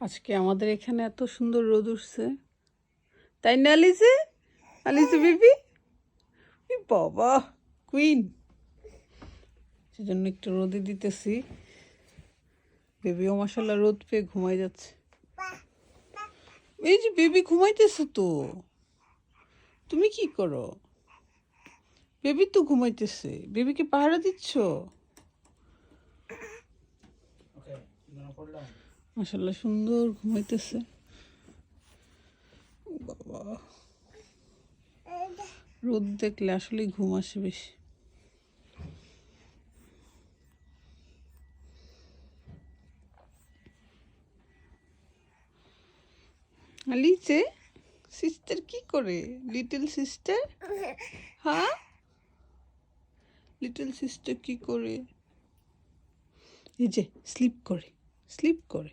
আজকে আমাদের এখানে এত সুন্দর রোদ উঠছে। তাই না আলিসে আলিসে বেবি? বাবা, কুইন। সেজন্য একটু রোদে দিতেছি। বেবিও মাসাল্লাহ রোদ পেয়ে ঘুমাই যাচ্ছে। এই যে বেবি ঘুমাইতেছে তো। তুমি কি করো? বেবি তো ঘুমাইতেছে। বেবিকে পাহারা দিচ্ছ? মাসাল্লাহ সুন্দর ঘুমাইতেছে। বাবা। রোদ দেখলে আসলে ঘুম আসে বেশি। আলিজে সিস্টার কি করে? লিটল সিস্টার হ্যাঁ? লিটল সিস্টার কি করে? এই যে স্লিপ করে স্লিপ করে।